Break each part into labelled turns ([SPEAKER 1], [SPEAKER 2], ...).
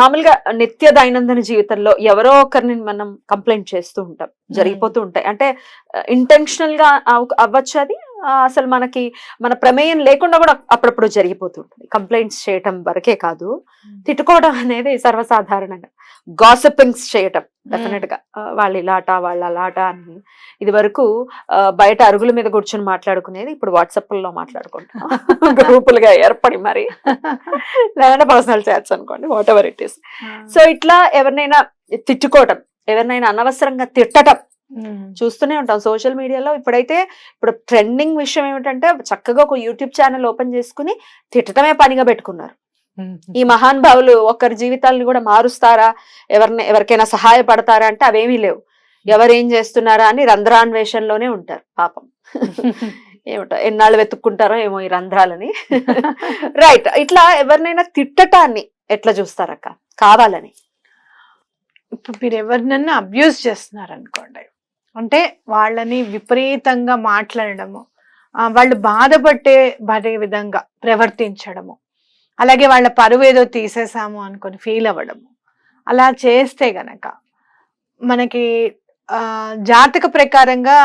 [SPEAKER 1] మామూలుగా నిత్య దైనందిన జీవితంలో ఎవరో ఒకరిని మనం కంప్లైంట్ చేస్తూ ఉంటాం. జరిగిపోతూ ఉంటాయి. అంటే ఇంటెన్షనల్గా అవ- అవ్వచ్చు అది. అసలు మనకి మన ప్రమేయం లేకుండా కూడా అప్పుడప్పుడు జరిగిపోతూ ఉంటుంది. కంప్లైంట్స్ చేయటం వరకే కాదు. తిట్టుకోవడం అనేది సర్వసాధారణంగా. గాసిపింగ్స్ చేయటం డెఫినెట్గా. వాళ్ళు ఇలాట వాళ్ళ అలాట అని ఇది వరకు బయట అరుగుల మీద కూర్చొని మాట్లాడుకునేది ఇప్పుడు వాట్సాప్లో మాట్లాడుకుంటాం. గ్రూపులుగా ఏర్పడి మరి. లేదంటే పర్సనల్ చాట్స్ అనుకోండి whatever it is so ఇట్లా ఎవరినైనా తిట్టుకోవటం ఎవరినైనా అనవసరంగా తిట్టటం చూస్తూనే ఉంటాం. సోషల్ మీడియాలో ఇప్పుడైతే ఇప్పుడు ట్రెండింగ్ విషయం ఏమిటంటే చక్కగా ఒక యూట్యూబ్ ఛానల్ ఓపెన్ చేసుకుని తిట్టడమే పనిగా పెట్టుకున్నారు. ఈ మహానుభావులు ఒకరి జీవితాలను కూడా మారుస్తారా? ఎవరిని ఎవరికైనా సహాయపడతారా అంటే అవేమీ లేవు. ఎవరు ఏం చేస్తున్నారా అని రంధ్రాన్వేషణలోనే ఉంటారు పాపం. ఏమిటో ఎన్నాళ్ళు వెతుక్కుంటారో ఏమో ఈ రంధ్రాలని. రైట్ ఇట్లా ఎవరినైనా తిట్టటాన్ని ఎట్లా చూస్తారక్క? కావాలని.
[SPEAKER 2] ఇప్పుడు మీరు ఎవరినన్నా అబ్యూజ్ చేస్తున్నారు అనుకోండి అంటే వాళ్ళని విపరీతంగా మాట్లాడడము వాళ్ళు బాధపట్టే పడే విధంగా ప్రవర్తించడము అలాగే వాళ్ళ పరువు ఏదో తీసేసాము అనుకొని ఫీల్ అవ్వడము అలా చేస్తే గనక మనకి జాతక ప్రకారంగా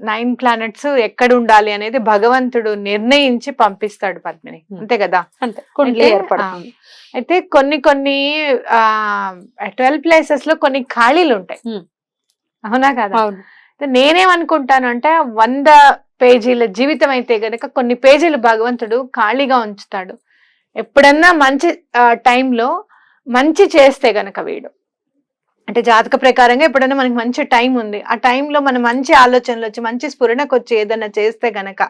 [SPEAKER 2] నైన్ ప్లానెట్స్ ఎక్కడ ఉండాలి అనేది భగవంతుడు నిర్ణయించి పంపిస్తాడు పద్మిని.
[SPEAKER 1] Hmm.
[SPEAKER 2] అంతే కదా? అయితే కొన్ని కొన్ని ట్వెల్వ్ ప్లేసెస్లో కొన్ని ఖాళీలు ఉంటాయి.
[SPEAKER 1] Hmm.
[SPEAKER 2] అవునా కదా?
[SPEAKER 1] అవును.
[SPEAKER 2] అయితే నేనేమనుకుంటాను అంటే వంద పేజీల జీవితం అయితే గనక కొన్ని పేజీలు భగవంతుడు ఖాళీగా ఉంచుతాడు. ఎప్పుడన్నా మంచి టైంలో మంచి చేస్తే గనక వీడు. అంటే జాతక ప్రకారంగా ఎప్పుడైనా మనకి మంచి టైం ఉంది. ఆ టైంలో మనం మంచి ఆలోచనలు వచ్చి మంచి స్ఫురణకు వచ్చి ఏదైనా చేస్తే గనక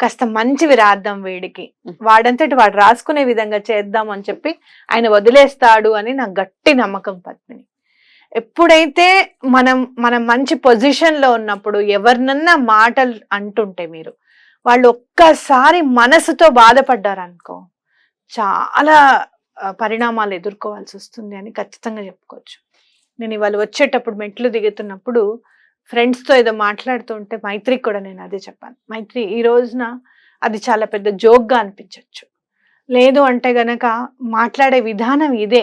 [SPEAKER 2] కాస్త మంచివి రాద్దాం వీడికి. వాడంతటి వాడు రాసుకునే విధంగా చేద్దాం అని చెప్పి ఆయన వదిలేస్తాడు అని నా గట్టి నమ్మకం పద్మిని. ఎప్పుడైతే మనం మనం మంచి పొజిషన్లో ఉన్నప్పుడు ఎవరినన్నా మాటలు అంటుంటే మీరు వాళ్ళు ఒక్కసారి మనసుతో బాధపడ్డారనుకో చాలా పరిణామాలు ఎదుర్కోవాల్సి వస్తుంది అని ఖచ్చితంగా చెప్పుకోవచ్చు. నేను ఇవాళ వచ్చేటప్పుడు మెట్లు దిగుతున్నప్పుడు friends తో ఏదో మాట్లాడుతుంటే మైత్రికి కూడా నేను అదే చెప్పాను మైత్రి ఈ రోజున అది చాలా పెద్ద జోక్గా అనిపించవచ్చు లేదు అంటే గనక మాట్లాడే విధానం ఇదే.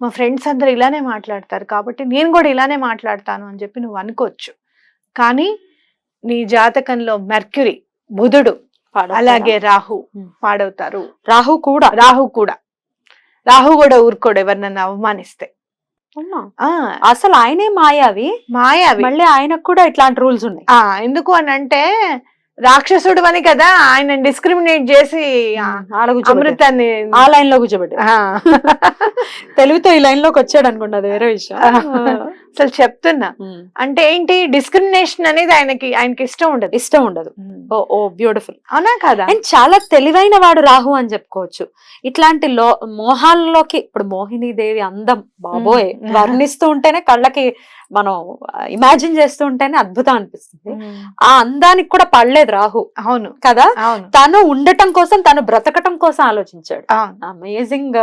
[SPEAKER 2] మా ఫ్రెండ్స్ అందరు ఇలానే మాట్లాడతారు కాబట్టి నేను కూడా ఇలానే మాట్లాడతాను అని చెప్పి నువ్వు అనుకోవచ్చు. కానీ నీ జాతకంలో మెర్క్యూరీ బుధుడు? అలాగే రాహు. పాడవుతారు.
[SPEAKER 1] రాహు కూడా?
[SPEAKER 2] రాహు కూడా. రాహు కూడా ఊరుకోడు ఎవరినన్నా అవమానిస్తే.
[SPEAKER 1] అసలు ఆయనే మాయావి
[SPEAKER 2] మాయావి
[SPEAKER 1] మళ్ళీ ఆయనకు కూడా ఇట్లాంటి రూల్స్ ఉన్నాయి.
[SPEAKER 2] ఆ ఎందుకు అని అంటే రాక్షసుడు అని కదా ఆయన డిస్క్రిమినేట్ చేసి. అమృతాన్ని
[SPEAKER 1] ఆ లైన్లో కూర్చోబెట్టారు
[SPEAKER 2] ఆ.
[SPEAKER 1] తెలివితో ఈ లైన్లోకి వచ్చాడు అనుకోండి అది వేరే విషయం.
[SPEAKER 2] అసలు చెప్తున్నా. అంటే ఏంటి? డిస్క్రిమినేషన్ అనేది ఆయనకి ఆయనకి ఇష్టం ఉండదు.
[SPEAKER 1] ఇష్టం ఉండదు. Oh oh beautiful.
[SPEAKER 2] అవునా కదా?
[SPEAKER 1] అండ్ చాలా తెలివైన వాడు రాహు అని చెప్పుకోవచ్చు. ఇట్లాంటి లో మోహాల్లోకి ఇప్పుడు మోహిని దేవి అందం బాబోయ్. వర్ణిస్తూ ఉంటేనే కళ్ళకి మనం ఇమాజిన్ చేస్తూ ఉంటేనే అద్భుతం అనిపిస్తుంది. ఆ అందానికి కూడా పడలేదు రాహు.
[SPEAKER 2] అవును.
[SPEAKER 1] కదా? తను ఉండటం కోసం తను బ్రతకటం కోసం ఆలోచించాడు. అమేజింగ్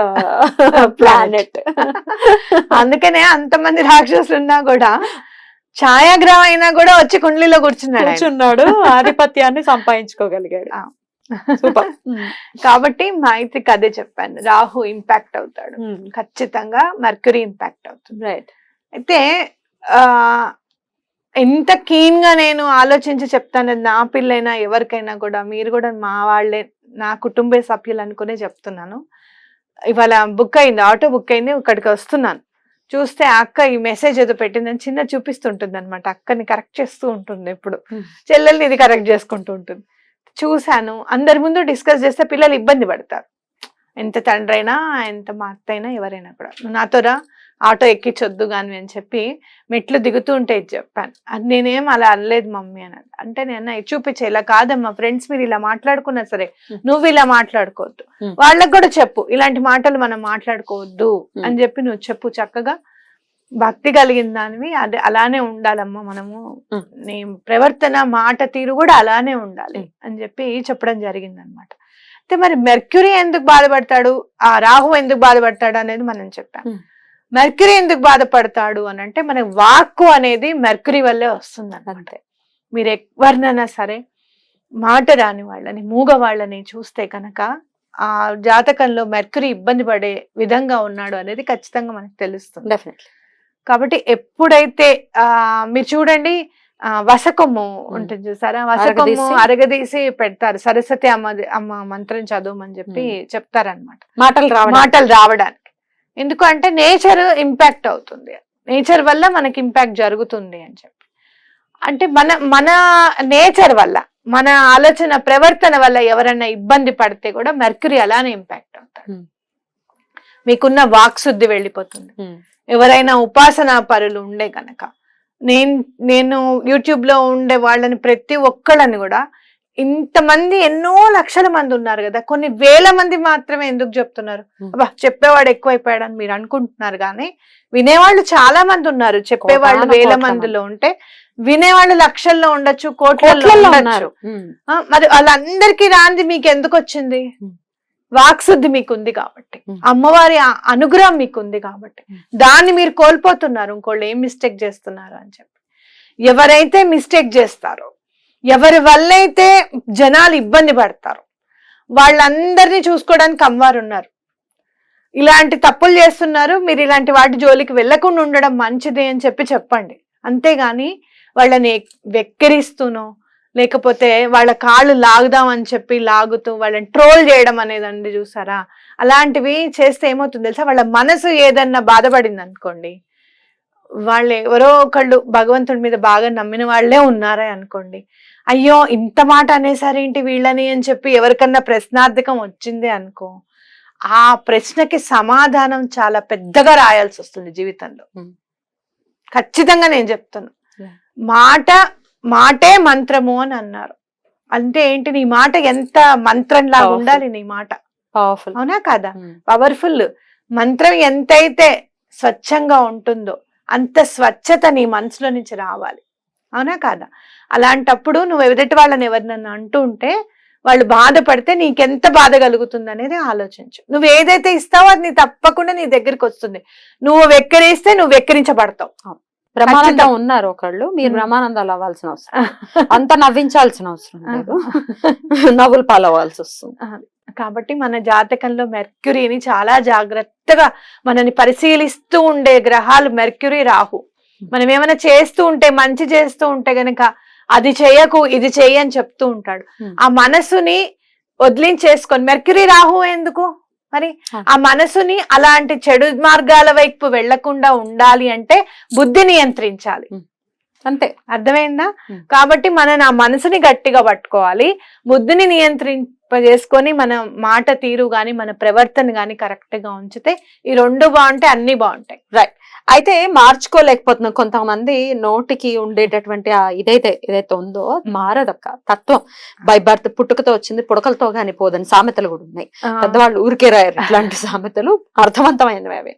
[SPEAKER 1] ప్లానెట్
[SPEAKER 2] అందుకనే అంతమంది రాక్షసులు ఉన్నా కూడా ఛాయాగ్రహం అయినా కూడా వచ్చి కుండ్లీలో కూర్చున్నాడు.
[SPEAKER 1] కూర్చున్నాడు. ఆధిపత్యాన్ని సంపాదించుకోగలిగాడు. సూపర్.
[SPEAKER 2] కాబట్టి మైత్రికి అదే చెప్పాను. రాహు ఇంపాక్ట్ అవుతాడు. ఖచ్చితంగా మర్క్యూరీ ఇంపాక్ట్ అవుతుంది.
[SPEAKER 1] రైట్
[SPEAKER 2] అయితే ఎంత keen గా నేను ఆలోచించి చెప్తాను నా పిల్లైనా ఎవరికైనా కూడా మీరు కూడా మా వాళ్ళే నా కుటుంబ సభ్యులు అనుకునే చెప్తున్నాను. ఇవాళ బుక్ అయింది ఆటో బుక్ అయింది ఇక్కడికి వస్తున్నాను. చూస్తే అక్క ఈ మెసేజ్ ఏదో పెట్టిందని చిన్న చూపిస్తుంటుంది అనమాట అక్కని కరెక్ట్ చేస్తూ ఉంటుంది ఎప్పుడు. చెల్లెల్ని ఇది కరెక్ట్ చేసుకుంటూ ఉంటుంది. చూశాను అందరి ముందు డిస్కస్ చేస్తే పిల్లలు ఇబ్బంది పడతారు. ఎంత తండ్రి అయినా ఎంత మా అత్త అయినా ఎవరైనా కూడా. "నువ్వు నాతో రా ఆటో ఎక్కించొద్దు కానీ అని చెప్పి మెట్లు దిగుతూ ఉంటే చెప్పాను అది నేనేం అలా అనలేదు మమ్మీ అన్నది అంటే నేను చూపించే ఇలా కాదమ్మా ఫ్రెండ్స్ మీరు ఇలా మాట్లాడుకున్నా సరే. నువ్వు ఇలా మాట్లాడుకోవద్దు. వాళ్ళకి కూడా చెప్పు ఇలాంటి మాటలు మనం మాట్లాడుకోవద్దు. అని చెప్పి నువ్వు చెప్పు చక్కగా భక్తి కలిగిన దానివి అది అలానే ఉండాలమ్మా మనము. నీ ప్రవర్తన మాట తీరు కూడా అలానే ఉండాలి. అని చెప్పి చెప్పడం జరిగింది అనమాట అయితే మరి మెర్క్యూరీ ఎందుకు బాధపడతాడు ఆ రాహు ఎందుకు బాధపడతాడు అనేది మనం చెప్పాం. మెర్క్యూరీ ఎందుకు బాధపడతాడు అని అంటే మన వాక్కు అనేది మెర్క్యూరీ వల్లే వస్తుంది అనమాట మీరు ఎవరినైనా సరే మాట రాని వాళ్ళని మూగ వాళ్ళని చూస్తే కనుక ఆ జాతకంలో మెర్క్యూరీ ఇబ్బంది పడే విధంగా ఉన్నాడు అనేది ఖచ్చితంగా మనకు తెలుస్తుంది.
[SPEAKER 1] డెఫినెట్లీ
[SPEAKER 2] కాబట్టి ఎప్పుడైతే ఆ మీరు చూడండి ఆ వసకొమ్ము ఉంటుంది చూసారా? వసకొమ్ము
[SPEAKER 1] అరగదీసి-
[SPEAKER 2] అరగదీసి పెడతారు. సరస్వతి అమ్మ అమ్మ మంత్రం చదవమని చెప్పి చెప్తారనమాట
[SPEAKER 1] మాటలు
[SPEAKER 2] మాటలు రావడానికి. ఎందుకు అంటే నేచర్ ఇంపాక్ట్ అవుతుంది నేచర్ వల్ల మనకి ఇంపాక్ట్ జరుగుతుంది అని చెప్పి అంటే మన మన నేచర్ వల్ల మన ఆలోచన ప్రవర్తన వల్ల ఎవరైనా ఇబ్బంది పడితే కూడా మెర్క్యూరీ అలానే ఇంపాక్ట్ అవుతాడు
[SPEAKER 1] Hmm.
[SPEAKER 2] మీకున్న వాక్శుద్ధి వెళ్ళిపోతుంది
[SPEAKER 1] ఉమ్.
[SPEAKER 2] ఎవరైనా ఉపాసనా పరులు ఉండే గనక నేను నేను యూట్యూబ్లో ఉండే వాళ్ళని ప్రతి ఒక్కళ్ళని కూడా ఇంతమంది ఎన్నో లక్షల మంది ఉన్నారు కదా కొన్ని వేల మంది మాత్రమే ఎందుకు చెప్తున్నారు. అబ్బా చెప్పేవాడు ఎక్కువైపోయాడని మీరు అనుకుంటున్నారు కానీ వినేవాళ్ళు చాలా మంది ఉన్నారు. చెప్పేవాళ్ళు వేల మందిలో ఉంటే వినేవాళ్ళు లక్షల్లో ఉండొచ్చు కోట్లలో
[SPEAKER 1] ఉన్నారు.
[SPEAKER 2] మరి వాళ్ళందరికీ రాంది మీకు ఎందుకు వచ్చింది. వాక్శుద్ధి మీకు ఉంది కాబట్టి. అమ్మవారి అనుగ్రహం మీకు ఉంది కాబట్టి. దాన్ని మీరు కోల్పోతున్నారు ఇంకోళ్ళు ఏం మిస్టేక్ చేస్తున్నారు అని చెప్పి. ఎవరైతే మిస్టేక్ చేస్తారో ఎవరి వల్ల అయితే జనాలు ఇబ్బంది పడతారు వాళ్ళందరినీ చూసుకోవడానికి అమ్మవారు ఉన్నారు. ఇలాంటి తప్పులు చేస్తున్నారు. మీరు ఇలాంటి వాటి జోలికి వెళ్ళకుండా ఉండడం మంచిది అని చెప్పి చెప్పండి. అంతేగాని వాళ్ళని వెక్కిరిస్తూనో లేకపోతే వాళ్ళ కాళ్ళు లాగుదాం అని చెప్పి లాగుతూ వాళ్ళని ట్రోల్ చేయడం అనేది అండి చూసారా? అలాంటివి చేస్తే ఏమవుతుంది తెలుసా? వాళ్ళ మనసు ఏదన్నా బాధపడింది అనుకోండి వాళ్ళు ఎవరో ఒకళ్ళు భగవంతుడి మీద బాగా నమ్మిన వాళ్ళే ఉన్నారే అనుకోండి అయ్యో ఇంత మాట అనేసారేంటి వీళ్ళని అని చెప్పి ఎవరికన్నా ప్రశ్నార్థకం వచ్చింది అనుకో. ఆ ప్రశ్నకి సమాధానం చాలా పెద్దగా రాయాల్సి వస్తుంది జీవితంలో. ఖచ్చితంగా నేను చెప్తాను. మాట మాటే మంత్రము అని అన్నారు. అంటే ఏంటి నీ మాట ఎంత మంత్రం లాగా. ఉండాలి నీ మాట?
[SPEAKER 1] పవర్ఫుల్
[SPEAKER 2] అవునా కాదా. పవర్ఫుల్ మంత్రం ఎంతైతే స్వచ్ఛంగా ఉంటుందో అంత స్వచ్ఛత నీ మనసులో నుంచి రావాలి. అవునా కాదా? అలాంటప్పుడు నువ్వు ఎదుటి వాళ్ళని ఎవరినన్నా అంటూ ఉంటే వాళ్ళు బాధపడితే నీకెంత బాధ కలుగుతుంది అనేది ఆలోచించు. నువ్వు ఏదైతే ఇస్తావో అది నీ తప్పకుండా నీ దగ్గరికి వస్తుంది. నువ్వు వెక్కిరిస్తే నువ్వు వెక్కిరించబడతావు.
[SPEAKER 1] బ్రహ్మానందం. ఉన్నారు ఒకళ్ళు. మీరు. బ్రహ్మానందాలు అవ్వాల్సిన అవసరం అంత నవ్వించాల్సిన అవసరం లేదు. నవ్వులు పాలవ్వాల్సి వస్తుంది.
[SPEAKER 2] కాబట్టి మన జాతకంలో మెర్క్యూరీని చాలా జాగ్రత్తగా మనని పరిశీలిస్తూ ఉండే గ్రహాలు మెర్క్యూరీ రాహు. మనం ఏమైనా చేస్తూ ఉంటే మంచి చేస్తూ ఉంటే గనక అది చేయకు ఇది చెయ్యి అని చెప్తూ ఉంటాడు. ఆ మనసుని వదిలించేసుకొని మెర్క్యూరీ రాహు ఎందుకు? మరి. ఆ. మనసుని అలాంటి చెడు మార్గాల వైపు వెళ్ళకుండా ఉండాలి అంటే బుద్ధి నియంత్రించాలి.
[SPEAKER 1] అంతే.
[SPEAKER 2] అర్థమైందా. కాబట్టి మనం ఆ మనసుని గట్టిగా పట్టుకోవాలి. బుద్ధిని నియంత్రింపజేసుకొని మన మాట తీరు గాని మన ప్రవర్తన గాని కరెక్ట్గా ఉంచితే ఈ రెండు బాగుంటే అన్ని బాగుంటాయి.
[SPEAKER 1] అయితే మార్చుకోలేకపోతున్నాం. కొంతమంది నోటికి ఉండేటటువంటి ఆ ఇదైతే ఏదైతే ఉందో మారదక్క తత్వం. బై బర్త్ పుట్టుకతో వచ్చింది పుడకలతో గాని పోదని సామెతలు కూడా ఉన్నాయి. పెద్దవాళ్ళు ఊరికే రాయరు ఇట్లాంటి సామెతలు. అర్థవంతమైనవి అవి.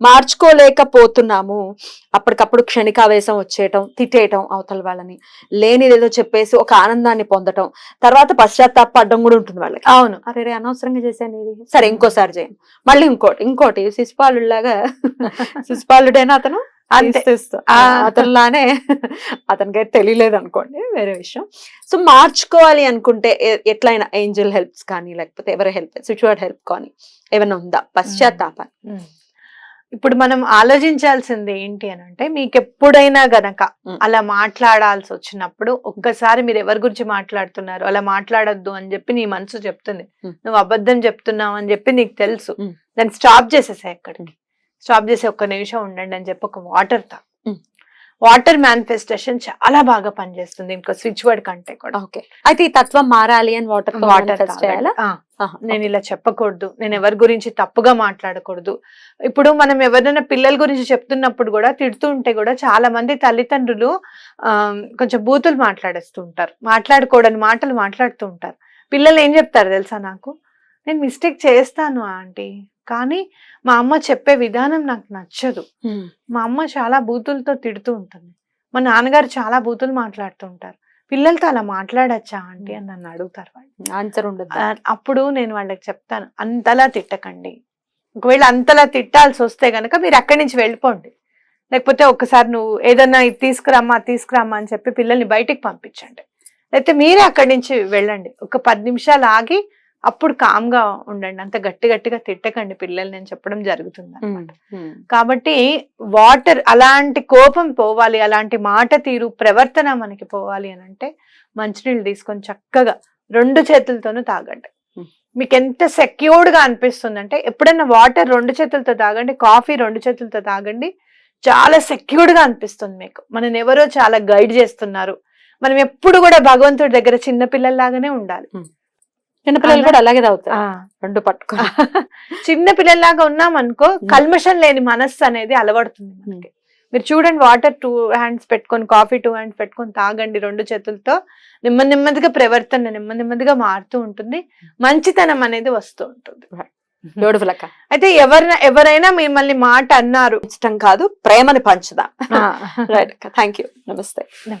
[SPEAKER 1] మార్చుకోలేకపోతున్నాము. అప్పటికప్పుడు క్షణికావేశం వచ్చేయటం తిట్టేయటం అవతల వాళ్ళని. లేనిదేదో చెప్పేసి ఒక ఆనందాన్ని పొందటం. తర్వాత పశ్చాత్తాపడడం కూడా ఉంటుంది వాళ్ళకి.
[SPEAKER 2] అవును.
[SPEAKER 1] అరే రే అనవసరంగా చేశాను ఇది. సరే ఇంకోసారి చేయను మళ్ళీ ఇంకోటి ఇంకోటి. శిశుపాలులాగా శిశుపాలుడైనా అతను.
[SPEAKER 2] అతనిలానే
[SPEAKER 1] అతనికి తెలియలేదు అనుకోండి వేరే విషయం. సో మార్చుకోవాలి అనుకుంటే ఎట్లయినా ఏంజల్ హెల్ప్స్ కానీ లేకపోతే ఎవరి హెల్ప్ సిచ్యువేట్ హెల్ప్ కానీ ఏమైనా ఉందా? పశ్చాత్తాపం
[SPEAKER 2] ఇప్పుడు మనం ఆలోచించాల్సింది ఏంటి అని అంటే మీకు ఎప్పుడైనా గనక. అలా మాట్లాడాల్సి వచ్చినప్పుడు ఒక్కసారి మీరు ఎవరి గురించి మాట్లాడుతున్నారు అలా మాట్లాడొద్దు అని చెప్పి నీ మనసు చెప్తుంది. నువ్వు అబద్ధం చెప్తున్నావు అని చెప్పి నీకు తెలుసు. దాన్ని స్టాప్ చేసేసాయి ఎక్కడికి స్టాప్ చేసి ఒక్క నిమిషం ఉండండి అని చెప్పి ఒక వాటర్ తా. వాటర్ మేనిఫెస్టేషన్ చాలా బాగా పనిచేస్తుంది ఇంకో స్విచ్ వర్డ్ కంటే కూడా.
[SPEAKER 1] ఓకే. అయితే ఈ తత్వం మారాలి అని వాటర్
[SPEAKER 2] వాటర్
[SPEAKER 1] చేయాలా?
[SPEAKER 2] నేను ఇలా చెప్పకూడదు నేను ఎవరి గురించి తప్పుగా మాట్లాడకూడదు. ఇప్పుడు మనం ఎవరైనా పిల్లల గురించి చెప్తున్నప్పుడు కూడా తిడుతూ ఉంటే కూడా చాలా మంది తల్లిదండ్రులు ఆ, కొంచెం బూతులు మాట్లాడేస్తూ ఉంటారు. మాట్లాడకూడని మాటలు మాట్లాడుతూ ఉంటారు. పిల్లలు ఏం చెప్తారు తెలుసా నాకు? నేను మిస్టేక్ చేస్తాను ఆంటీ. కానీ మా అమ్మ చెప్పే విధానం నాకు నచ్చదు. మా అమ్మ చాలా బూతులతో తిడుతూ ఉంటుంది. మా నాన్నగారు చాలా బూతులు మాట్లాడుతూ ఉంటారు. పిల్లలతో అలా మాట్లాడచ్చా ఆంటీ అని నన్ను అడుగుతారు వాళ్ళు.
[SPEAKER 1] ఆన్సర్ ఉండదు
[SPEAKER 2] అప్పుడు నేను వాళ్ళకి చెప్తాను అంతలా తిట్టకండి. ఒకవేళ అంతలా తిట్టాల్సి వస్తే గనక మీరు అక్కడి నుంచి వెళ్ళిపోండి. లేకపోతే ఒకసారి నువ్వు ఏదన్నా ఇది తీసుకురామ్మా అది తీసుకురామ్మా అని చెప్పి పిల్లల్ని బయటికి పంపించండి. లేకపోతే మీరే అక్కడి నుంచి వెళ్ళండి. ఒక పది నిమిషాలు ఆగి అప్పుడు కామ్గా ఉండండి. అంత గట్టి గట్టిగా తిట్టకండి పిల్లల్ని అని చెప్పడం జరుగుతుంది అన్నమాట కాబట్టి వాటర్ అలాంటి కోపం పోవాలి అలాంటి మాట తీరు ప్రవర్తన మనకి పోవాలి అని అంటే మంచినీళ్ళు తీసుకొని చక్కగా రెండు చేతులతోనూ తాగండి. మీకు ఎంత సెక్యూర్డ్గా అనిపిస్తుంది అంటే ఎప్పుడైనా వాటర్ రెండు చేతులతో తాగండి కాఫీ రెండు చేతులతో తాగండి చాలా సెక్యూర్డ్గా అనిపిస్తుంది మీకు. మనని ఎవరో చాలా గైడ్ చేస్తున్నారు. మనం ఎప్పుడు కూడా భగవంతుడి దగ్గర చిన్న పిల్లల్లాగానే ఉండాలి.
[SPEAKER 1] చిన్న పిల్లలు
[SPEAKER 2] అలా-
[SPEAKER 1] కూడా అలాగే తాగుతారు. రెండు పట్టుకొని.
[SPEAKER 2] చిన్న పిల్లల్లాగా ఉన్నాం అనుకో కల్మషం లేని మనస్సు అనేది అలవడుతుంది మనకి. మీరు చూడండి వాటర్ టూ హ్యాండ్స్ పెట్టుకొని కాఫీ టూ హ్యాండ్స్ పెట్టుకొని తాగండి రెండు చేతులతో. నెమ్మది నెమ్మదిగా ప్రవర్తన నెమ్మది నెమ్మదిగా మారుతూ ఉంటుంది. మంచితనం అనేది వస్తూ ఉంటుంది. అయితే ఎవరైనా ఎవరైనా మిమ్మల్ని మాట అన్నారు.
[SPEAKER 1] ఇష్టం కాదు ప్రేమని పంచుదా. రైట్ అక్క. థ్యాంక్ యూ నమస్తే.
[SPEAKER 2] నమస్తే.